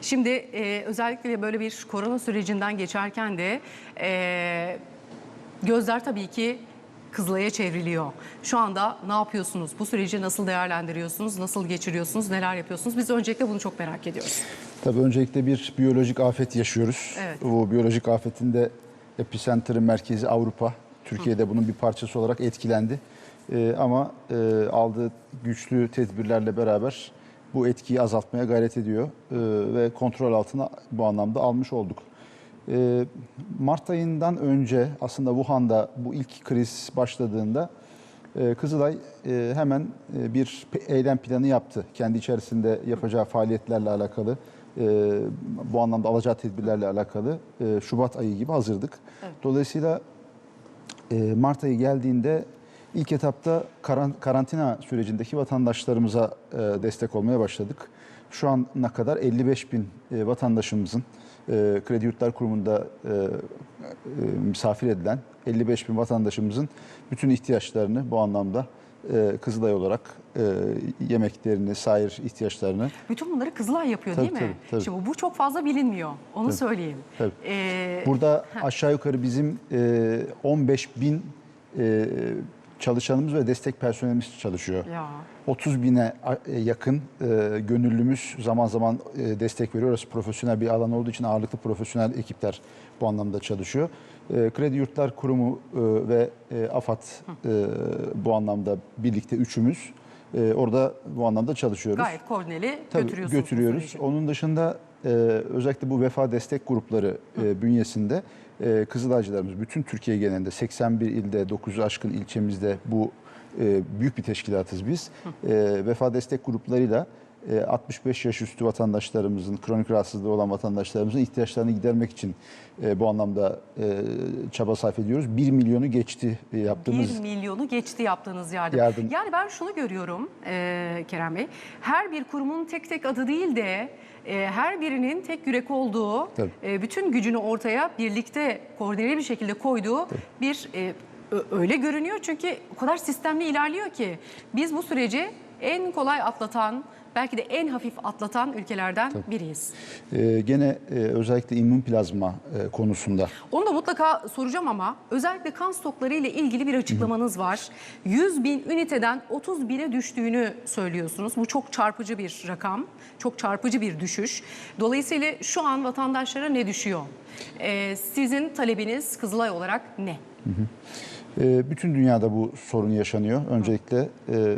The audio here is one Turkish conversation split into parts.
Şimdi e, özellikle böyle bir korona sürecinden geçerken de e, gözler tabii ki Kızılay'a çevriliyor. Şu anda ne yapıyorsunuz? Bu süreci nasıl değerlendiriyorsunuz? Nasıl geçiriyorsunuz? Neler yapıyorsunuz? Biz öncelikle bunu çok merak ediyoruz. Tabii öncelikle bir biyolojik afet yaşıyoruz. Evet. Bu biyolojik afetin de epicentri merkezi Avrupa. Türkiye'de bunun bir parçası olarak etkilendi. Ee, ama e, aldığı güçlü tedbirlerle beraber bu etkiyi azaltmaya gayret ediyor. Ee, ve kontrol altına bu anlamda almış olduk. Ee, Mart ayından önce aslında Wuhan'da bu ilk kriz başladığında e, Kızılay e, hemen e, bir eylem planı yaptı. Kendi içerisinde yapacağı faaliyetlerle alakalı, e, bu anlamda alacağı tedbirlerle alakalı e, Şubat ayı gibi hazırdık. Dolayısıyla e, Mart ayı geldiğinde ilk etapta karan- karantina sürecindeki vatandaşlarımıza e, destek olmaya başladık. Şu ana kadar 55 bin e, vatandaşımızın e, Kredi Yurtlar Kurumu'nda misafir edilen 55 bin vatandaşımızın bütün ihtiyaçlarını bu anlamda Kızılay olarak e, yemeklerini, sair ihtiyaçlarını Bütün bunları Kızılay yapıyor Tabii, değil mi? tabii, tabii. Şimdi bu çok fazla bilinmiyor. Onu söyleyeyim. Tabii. Ee, Burada aşağı yukarı bizim e, 15 bin e, çalışanımız ve destek personelimiz çalışıyor. ya 30 bine a- yakın e, gönüllümüz zaman zaman e, destek veriyor. Orası profesyonel bir alan olduğu için ağırlıklı profesyonel ekipler bu anlamda çalışıyor. E, Kredi Yurtlar Kurumu e, ve e, AFAD e, bu anlamda birlikte üçümüz e, orada bu anlamda çalışıyoruz. gayet koordineli Tabii, götürüyorsunuz. götürüyoruz. Onun dışında e, özellikle bu vefa destek grupları e, bünyesinde e, Kızılaycılarımız bütün Türkiye genelinde 81 ilde 900 aşkın ilçemizde bu e, büyük bir teşkilatız biz. E, vefa destek gruplarıyla 65 yaş üstü vatandaşlarımızın, kronik rahatsızlığı olan vatandaşlarımızın ihtiyaçlarını gidermek için e, bu anlamda e, çaba sarf ediyoruz. 1 milyonu geçti e, yaptığımız 1 milyonu geçti yaptığınız yardım. Yardım. Yani ben şunu görüyorum e, Kerem Bey. Her bir kurumun tek tek adı değil de e, her birinin tek yürek olduğu, Tabii. e, bütün gücünü ortaya birlikte koordineli bir şekilde koyduğu bir e, ö- öyle görünüyor. Çünkü o kadar sistemli ilerliyor ki biz bu süreci en kolay atlatan, belki de en hafif atlatan ülkelerden biriyiz. e, gene e, özellikle immün plazma e, konusunda Onu da mutlaka soracağım ama özellikle kan stokları ile ilgili bir açıklamanız var. 100 bin üniteden 30 bine düştüğünü söylüyorsunuz. Bu çok çarpıcı bir rakam, çok çarpıcı bir düşüş. Dolayısıyla şu an vatandaşlara ne düşüyor? Ee, sizin talebiniz Kızılay olarak ne? E, Bütün dünyada bu sorun yaşanıyor. Öncelikle e,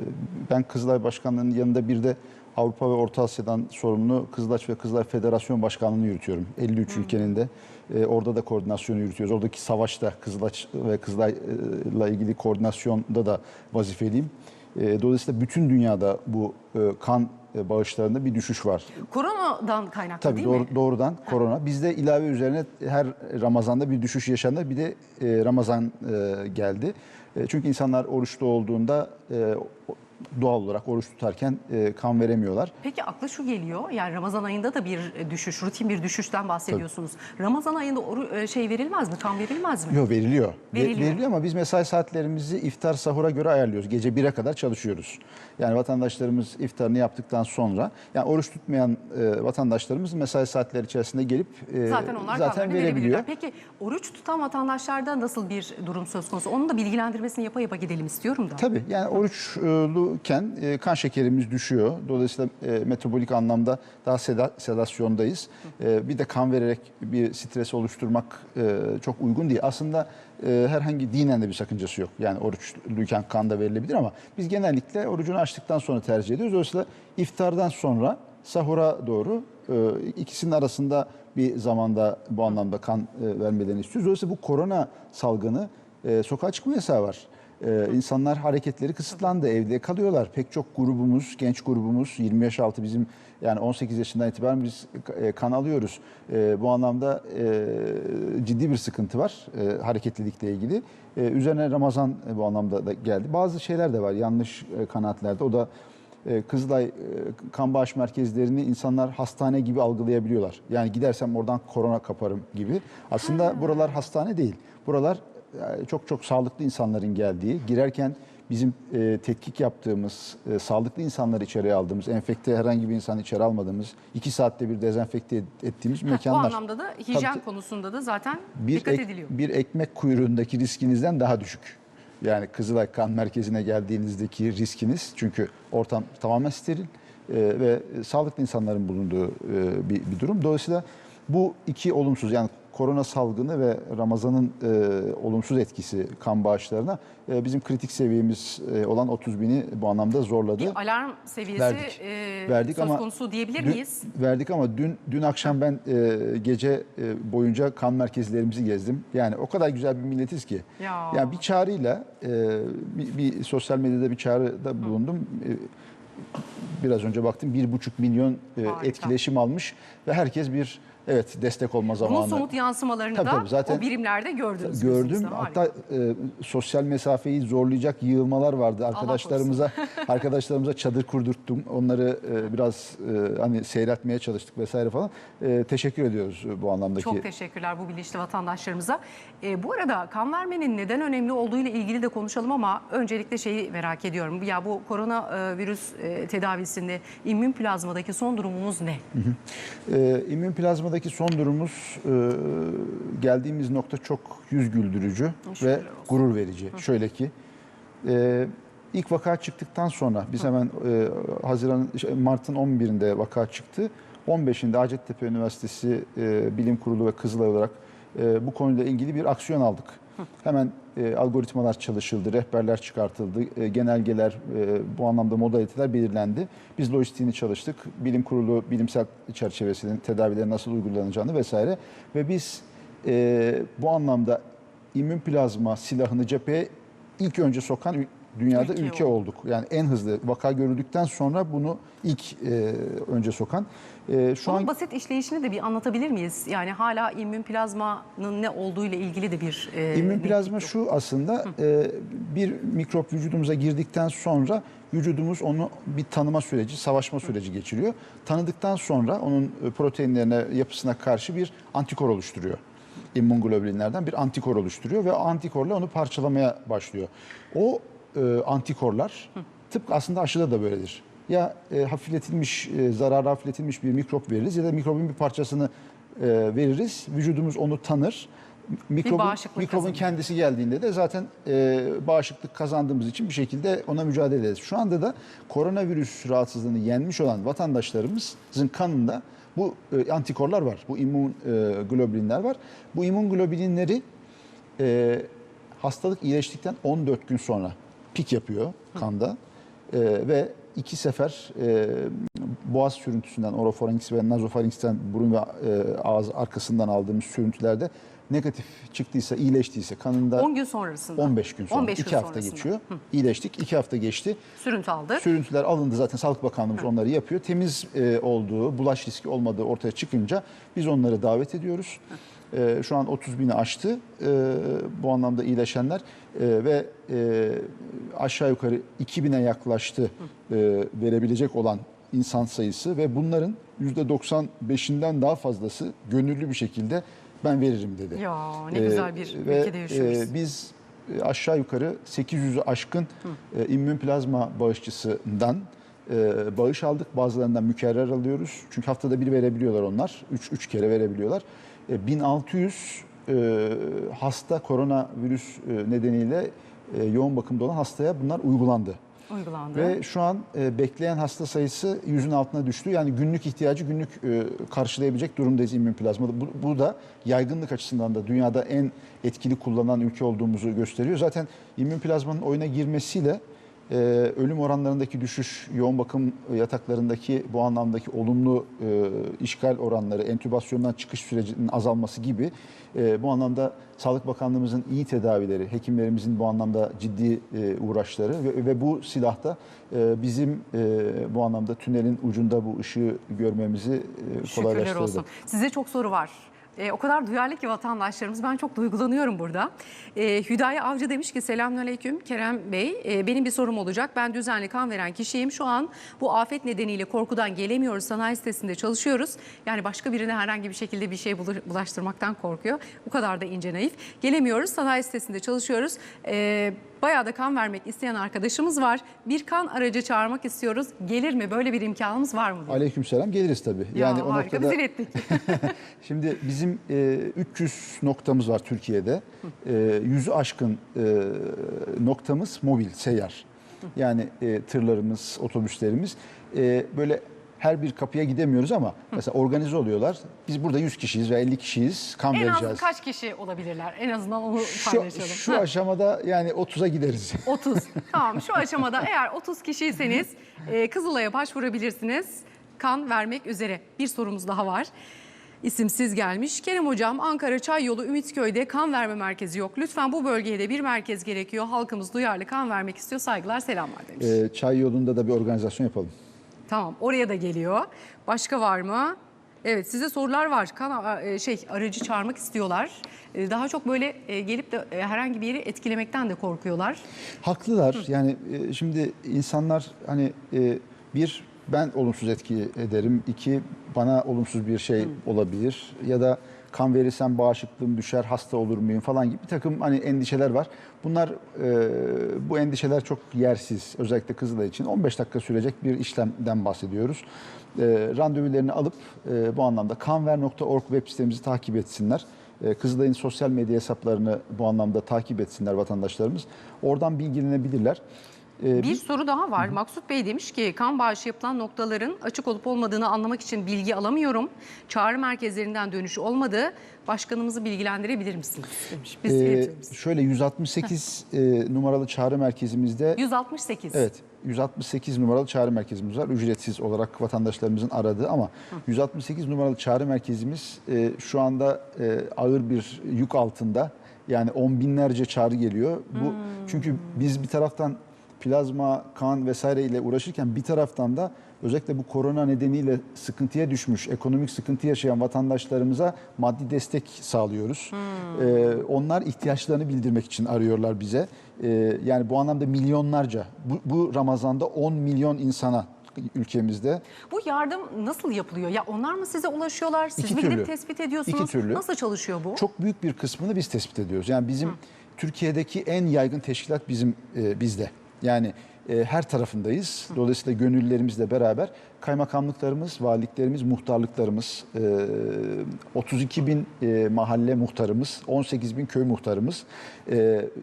ben Kızılay Başkanlığı'nın yanında bir de Avrupa ve Orta Asya'dan sorumlu Kızılaç ve Kızılay Federasyon Başkanlığı'nı yürütüyorum. 53 ülkenin de e, orada da koordinasyonu yürütüyoruz. Oradaki savaşta Kızılaç ve Kızılay'la ilgili koordinasyonda da vazifeliyim. E, Dolayısıyla bütün dünyada bu e, kan e, bağışlarında bir düşüş var. Koronadan kaynaklı Tabii değil doğru- mi? doğrudan korona. Bizde ilave üzerine her Ramazan'da bir düşüş yaşandı. Bir de e, Ramazan e, geldi. E, çünkü insanlar oruçlu olduğunda e, doğal olarak oruç tutarken e, kan veremiyorlar. Peki akla şu geliyor. Yani Ramazan ayında da bir düşüş, rutin bir düşüşten bahsediyorsunuz. Ramazan ayında oru- e, şey verilmez mi? Kan verilmez mi? Yok veriliyor. Ve- Veriliyor. veriliyor ama biz mesai saatlerimizi iftar sahura göre ayarlıyoruz. Gece 1'e kadar çalışıyoruz. Yani vatandaşlarımız iftarını yaptıktan sonra yani oruç tutmayan e, vatandaşlarımız mesai saatleri içerisinde gelip e, Zaten onlar zaten verebiliyor. Peki oruç tutan vatandaşlarda nasıl bir durum söz konusu? Onun da bilgilendirmesini yapa yapa gidelim istiyorum da. Tabii yani oruçluyken e, kan şekerimiz düşüyor. Dolayısıyla e, metabolik anlamda daha seda, sedasyondayız. E, bir de kan vererek bir stres oluşturmak e, çok uygun değil. Aslında e, herhangi dinen de bir sakıncası yok. Yani oruçluyken kan da verilebilir ama biz genellikle orucunu açtıktan sonra tercih ediyoruz. Dolayısıyla iftardan sonra sahura doğru e, ikisinin arasında bir zamanda bu anlamda kan e, vermelerini istiyoruz. Dolayısıyla bu korona salgını e, sokağa çıkma yasağı var. Ee, insanlar hareketleri kısıtlandı, evde kalıyorlar. Pek çok grubumuz, genç grubumuz, 20 yaş altı bizim yani 18 yaşından itibaren biz e, kan alıyoruz. E, bu anlamda e, ciddi bir sıkıntı var e, hareketlilikle ilgili. E, üzerine Ramazan e, bu anlamda da geldi. Bazı şeyler de var yanlış e, kanaatlerde. O da e, Kızılay e, kan bağış merkezlerini insanlar hastane gibi algılayabiliyorlar. Yani gidersem oradan korona kaparım gibi. Aslında buralar hastane değil. Buralar çok çok sağlıklı insanların geldiği, girerken bizim e, tetkik yaptığımız, e, sağlıklı insanları içeriye aldığımız, enfekte herhangi bir insan içeri almadığımız, iki saatte bir dezenfekte et- ettiğimiz Bu mekanlar. anlamda da hijyen Tabii, konusunda da zaten bir, dikkat ek- ediliyor. bir ekmek kuyruğundaki riskinizden daha düşük. Yani Kızılay kan merkezine geldiğinizdeki riskiniz çünkü ortam tamamen steril e, ve sağlıklı insanların bulunduğu e, bir, bir durum. Dolayısıyla bu iki olumsuz yani korona salgını ve Ramazan'ın e, olumsuz etkisi kan bağışlarına e, bizim kritik seviyemiz e, olan 30 bini bu anlamda zorladı. Bir alarm seviyesi Verdik. e, Verdik söz ama konusu diyebilir Dün- miyiz? Verdik ama dün dün akşam ben e, gece e, boyunca kan merkezlerimizi gezdim. Yani o kadar güzel bir milletiz ki. Ya. Yani bir çağrıyla e, bir, bir sosyal medyada bir çağrıda bulundum. E, biraz önce baktım bir buçuk milyon e, etkileşim almış ve herkes bir evet destek olma Bunun zamanı. somut yansımalarını Tabii, da tabii, zaten o birimlerde gördünüz. Gördüm. Hatta e, sosyal mesafeyi zorlayacak yığılmalar vardı. Arkadaşlarımıza arkadaşlarımıza çadır kurdurttum. Onları e, biraz e, hani seyretmeye çalıştık vesaire falan. E, teşekkür ediyoruz bu anlamdaki. Çok teşekkürler bu bilinçli vatandaşlarımıza. E, bu arada kan vermenin neden önemli olduğu ile ilgili de konuşalım ama öncelikle şeyi merak ediyorum. Ya bu koronavirüs e, tedavisinde immün plazmadaki son durumumuz ne? Ee, immün plazmadaki son durumumuz e, geldiğimiz nokta çok yüz güldürücü Şükürler ve olsun. gurur verici. Şöyle ki e, ilk vaka çıktıktan sonra biz hemen e, Haziran şey, Mart'ın 11'inde vaka çıktı. 15'inde Hacettepe Üniversitesi e, Bilim Kurulu ve Kızılay olarak e, bu konuyla ilgili bir aksiyon aldık. Hemen e, algoritmalar çalışıldı, rehberler çıkartıldı, e, genelgeler, e, bu anlamda modaliteler belirlendi. Biz lojistiğini çalıştık. Bilim kurulu bilimsel çerçevesinin tedavilerin nasıl uygulanacağını vesaire. Ve biz e, bu anlamda immün plazma silahını cepheye ilk önce sokan dünyada Ülke ülke, olduk. Yani en hızlı vaka görüldükten sonra bunu ilk e, önce sokan. E, şu Bunun an basit işleyişini de bir anlatabilir miyiz? Yani hala immün plazmanın ne olduğu ile ilgili de bir e, İmmün plazma şu aslında e, bir mikrop vücudumuza girdikten sonra vücudumuz onu bir tanıma süreci, savaşma süreci geçiriyor. Tanıdıktan sonra onun e, proteinlerine, yapısına karşı bir antikor oluşturuyor. İmmunglobulinlerden bir antikor oluşturuyor ve o antikorla onu parçalamaya başlıyor. O e, antikorlar tıpkı aslında aşıda da böyledir. Ya e, hafifletilmiş, e, zararı hafifletilmiş bir mikrop veririz ya da mikrobun bir parçasını e, veririz. Vücudumuz onu tanır. Mikrobun, mikrobun kendisi geldiğinde de zaten e, bağışıklık kazandığımız için bir şekilde ona mücadele ederiz. Şu anda da koronavirüs rahatsızlığını yenmiş olan vatandaşlarımızın kanında bu e, antikorlar var. Bu immün e, globulinler var. Bu immün globulinleri e, hastalık iyileştikten 14 gün sonra pik yapıyor kanda E, ve iki sefer e, boğaz sürüntüsünden, orofarinks ve nazofaringsten burun ve e, ağız arkasından aldığımız sürüntülerde negatif çıktıysa, iyileştiyse kanında 10 gün sonrasında. 15 gün sonra, 15 gün 2 hafta sonrasında. geçiyor. İyileştik, 2 hafta geçti. Sürüntü aldık. Sürüntüler alındı zaten Sağlık Bakanlığımız onları yapıyor. Temiz e, olduğu, bulaş riski olmadığı ortaya çıkınca biz onları davet ediyoruz. E, şu an 30 bini aştı e, bu anlamda iyileşenler E, ve e, aşağı yukarı 2000'e yaklaştı e, verebilecek olan insan sayısı ve bunların %95'inden daha fazlası gönüllü bir şekilde ben veririm dedi. Ya ne Ee, güzel bir ve, ülkede yaşıyoruz. e, biz e, aşağı yukarı 800'ü aşkın e, immün plazma bağışçısından e, bağış aldık. Bazılarından mükerrer alıyoruz. Çünkü haftada bir verebiliyorlar onlar. 3 3 kere verebiliyorlar. E, 1600 e, hasta koronavirüs e, nedeniyle e, yoğun bakımda olan hastaya bunlar uygulandı. Uygulandı. Ve şu an e, bekleyen hasta sayısı yüzün altına düştü. Yani günlük ihtiyacı günlük e, karşılayabilecek durumdayız immün plazmada. Bu, bu da yaygınlık açısından da dünyada en etkili kullanan ülke olduğumuzu gösteriyor. Zaten immün plazmanın oyuna girmesiyle e, ölüm oranlarındaki düşüş, yoğun bakım yataklarındaki bu anlamdaki olumlu e, işgal oranları, entübasyondan çıkış sürecinin azalması gibi e, bu anlamda Sağlık Bakanlığımızın iyi tedavileri, hekimlerimizin bu anlamda ciddi e, uğraşları ve, ve bu silahta e, bizim e, bu anlamda tünelin ucunda bu ışığı görmemizi e, Şükürler kolaylaştırdı. olsun. Size çok soru var. E, o kadar duyarlı ki vatandaşlarımız. Ben çok duygulanıyorum burada. E, Hüdayi Avcı demiş ki selamünaleyküm Kerem Bey. E, benim bir sorum olacak. Ben düzenli kan veren kişiyim. Şu an bu afet nedeniyle korkudan gelemiyoruz. Sanayi sitesinde çalışıyoruz. Yani başka birine herhangi bir şekilde bir şey bulaştırmaktan korkuyor. Bu kadar da ince naif. Gelemiyoruz. Sanayi sitesinde çalışıyoruz. E, bayağı da kan vermek isteyen arkadaşımız var. Bir kan aracı çağırmak istiyoruz. Gelir mi? Böyle bir imkanımız var mı? Aleykümselam geliriz tabii. Ya, yani o harika. noktada Biz ilettik. Şimdi bizim e, 300 noktamız var Türkiye'de. E, yüzü aşkın e, noktamız mobil, seyyar. Yani e, tırlarımız, otobüslerimiz. E, böyle her bir kapıya gidemiyoruz ama mesela organize oluyorlar. Biz burada 100 kişiyiz ve 50 kişiyiz. Kan En vereceğiz. az kaç kişi olabilirler? En azından onu şu, paylaşalım. şu Ha, aşamada yani 30'a gideriz. 30. tamam şu aşamada eğer 30 kişiyseniz e, Kızılay'a başvurabilirsiniz. Kan vermek üzere. Bir sorumuz daha var. İsimsiz gelmiş. Kerem Hocam Ankara Çayyolu Ümitköy'de kan verme merkezi yok. Lütfen bu bölgeye de bir merkez gerekiyor. Halkımız duyarlı kan vermek istiyor. Saygılar selamlar demiş. E, çay yolunda da bir organizasyon yapalım. Tamam oraya da geliyor. Başka var mı? Evet size sorular var. Kan e, şey aracı çağırmak istiyorlar. E, Daha çok böyle e, gelip de e, herhangi bir yeri etkilemekten de korkuyorlar. Haklılar. Yani e, şimdi insanlar hani bir ben olumsuz etki ederim. İki bana olumsuz bir şey olabilir ya da kan verirsem bağışıklığım düşer, hasta olur muyum falan gibi bir takım hani endişeler var. Bunlar e, bu endişeler çok yersiz. Özellikle Kızılay için 15 dakika sürecek bir işlemden bahsediyoruz. E, randevularını alıp e, bu anlamda kanver.org web sitemizi takip etsinler. E, Kızılay'ın sosyal medya hesaplarını bu anlamda takip etsinler vatandaşlarımız. Oradan bilgilenebilirler. E, Bir soru daha var. Maksut Bey demiş ki kan bağışı yapılan noktaların açık olup olmadığını anlamak için bilgi alamıyorum. Çağrı merkezlerinden dönüş olmadı. Başkanımızı bilgilendirebilir misiniz? Demiş. Biz e, iletiriz. şöyle 168 e, numaralı çağrı merkezimizde 168. Evet, 168 numaralı çağrı merkezimiz var. Ücretsiz olarak vatandaşlarımızın aradığı ama 168 numaralı çağrı merkezimiz e, şu anda e, ağır bir yük altında. Yani on binlerce çağrı geliyor. Bu çünkü biz bir taraftan plazma, kan vesaire ile uğraşırken bir taraftan da özellikle bu korona nedeniyle sıkıntıya düşmüş, ekonomik sıkıntı yaşayan vatandaşlarımıza maddi destek sağlıyoruz. Ee, onlar ihtiyaçlarını bildirmek için arıyorlar bize. Ee, yani bu anlamda milyonlarca, bu, bu Ramazan'da 10 milyon insana ülkemizde Bu yardım nasıl yapılıyor? Ya onlar mı size ulaşıyorlar? Siz İki mi gidip türlü. tespit ediyorsunuz? İki türlü. Nasıl çalışıyor bu? çok büyük bir kısmını biz tespit ediyoruz. Yani bizim Türkiye'deki en yaygın teşkilat bizim e, bizde. Yani e, her tarafındayız. Dolayısıyla gönüllülerimizle beraber kaymakamlıklarımız, valiliklerimiz, muhtarlıklarımız, e, 32 bin e, mahalle muhtarımız, 18 bin köy muhtarımız. E,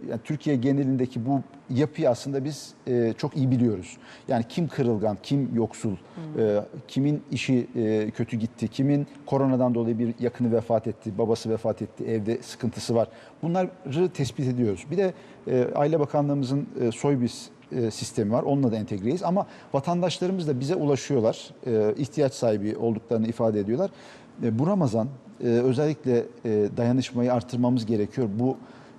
yani Türkiye genelindeki bu yapıyı aslında biz e, çok iyi biliyoruz. Yani kim kırılgan, kim yoksul, e, kimin işi e, kötü gitti, kimin koronadan dolayı bir yakını vefat etti, babası vefat etti, evde sıkıntısı var. Bunları tespit ediyoruz. Bir de e, Aile Bakanlığımızın e, Soybiz e, sistemi var. Onunla da entegreyiz. Ama vatandaşlarımız da bize ulaşıyorlar. E, ihtiyaç sahibi olduklarını ifade ediyorlar. E, bu Ramazan e, özellikle e, dayanışmayı artırmamız gerekiyor. Bu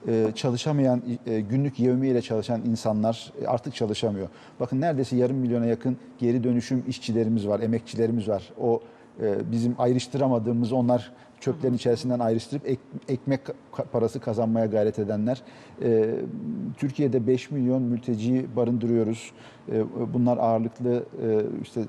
e, çalışamayan, e, günlük yevmiyle çalışan insanlar e, artık çalışamıyor. Bakın neredeyse yarım milyona yakın geri dönüşüm işçilerimiz var, emekçilerimiz var. O e, bizim ayrıştıramadığımız onlar çöplerin içerisinden ayrıştırıp ek- ekmek parası kazanmaya gayret edenler. E, Türkiye'de 5 milyon mülteci barındırıyoruz. E, bunlar ağırlıklı e, işte e,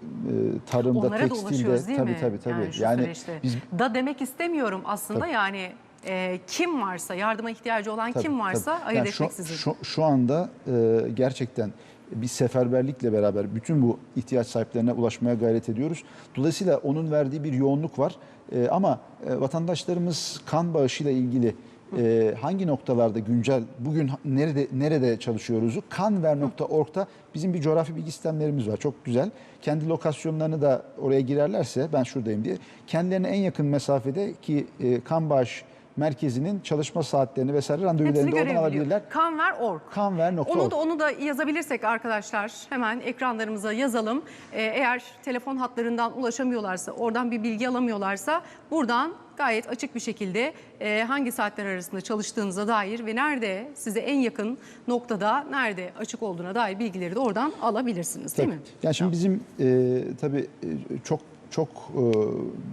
tarımda, Onlara da tekstilde ulaşıyoruz değil tabii mi? tabii tabii. Yani, Yani süreçte. biz Da demek istemiyorum aslında Tabii. yani e, kim varsa yardıma ihtiyacı olan Tabii, kim varsa tabii. ayırt Yani etmek şu, sizin. Şu, şu anda e, gerçekten bir seferberlikle beraber bütün bu ihtiyaç sahiplerine ulaşmaya gayret ediyoruz. Dolayısıyla onun verdiği bir yoğunluk var. E, ama e, vatandaşlarımız kan bağışıyla ilgili e, hangi noktalarda güncel bugün nerede nerede çalışıyoruzu kanver.org'da bizim bir coğrafi bilgi sistemlerimiz var. Çok güzel. Kendi lokasyonlarını da oraya girerlerse ben şuradayım diye kendilerine en yakın mesafede ki kan bağış merkezinin çalışma saatlerini vesaire randevularını da oradan alabilirler. Kanver.org. Kanver.org. Onu da onu da yazabilirsek arkadaşlar hemen ekranlarımıza yazalım. Ee, eğer telefon hatlarından ulaşamıyorlarsa, oradan bir bilgi alamıyorlarsa buradan gayet açık bir şekilde e, hangi saatler arasında çalıştığınıza dair ve nerede size en yakın noktada nerede açık olduğuna dair bilgileri de oradan alabilirsiniz değil Tabii. mi? Yani şimdi bizim e, tabii e, çok çok e,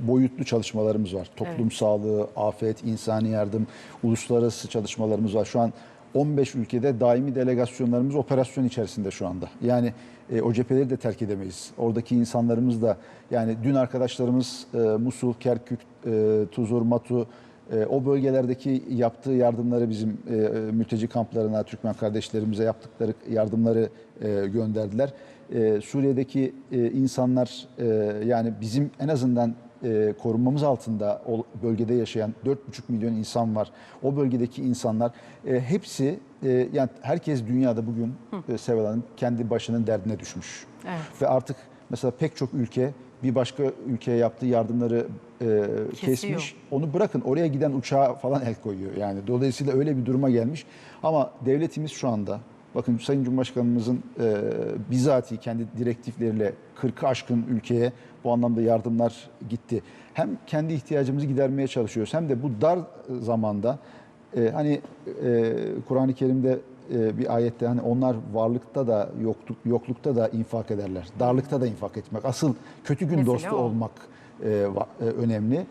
boyutlu çalışmalarımız var. Toplum sağlığı, afet, insani yardım, uluslararası çalışmalarımız var. Şu an 15 ülkede daimi delegasyonlarımız operasyon içerisinde şu anda. Yani e, o cepheleri de terk edemeyiz. Oradaki insanlarımız da yani dün arkadaşlarımız e, Musul, Kerkük, e, Tuzur, Matu e, o bölgelerdeki yaptığı yardımları bizim e, mülteci kamplarına, Türkmen kardeşlerimize yaptıkları yardımları e, gönderdiler. E, Suriye'deki e, insanlar e, yani bizim en azından e, korunmamız altında o bölgede yaşayan 4,5 milyon insan var. O bölgedeki insanlar e, hepsi e, yani herkes dünyada bugün e, Seval Hanım kendi başının derdine düşmüş. Evet. Ve artık mesela pek çok ülke bir başka ülkeye yaptığı yardımları e, Kesiyor. kesmiş. Onu bırakın oraya giden uçağa falan el koyuyor. Yani dolayısıyla öyle bir duruma gelmiş. Ama devletimiz şu anda bakın Sayın Cumhurbaşkanımızın e, bizatihi kendi direktifleriyle 40'ı aşkın ülkeye bu anlamda yardımlar gitti. Hem kendi ihtiyacımızı gidermeye çalışıyoruz hem de bu dar zamanda e, hani e, Kur'an-ı Kerim'de e, bir ayette hani onlar varlıkta da yokluk, yoklukta da infak ederler. Darlıkta da infak etmek. Asıl kötü gün Mesele dostu o. olmak e, va- e, önemli.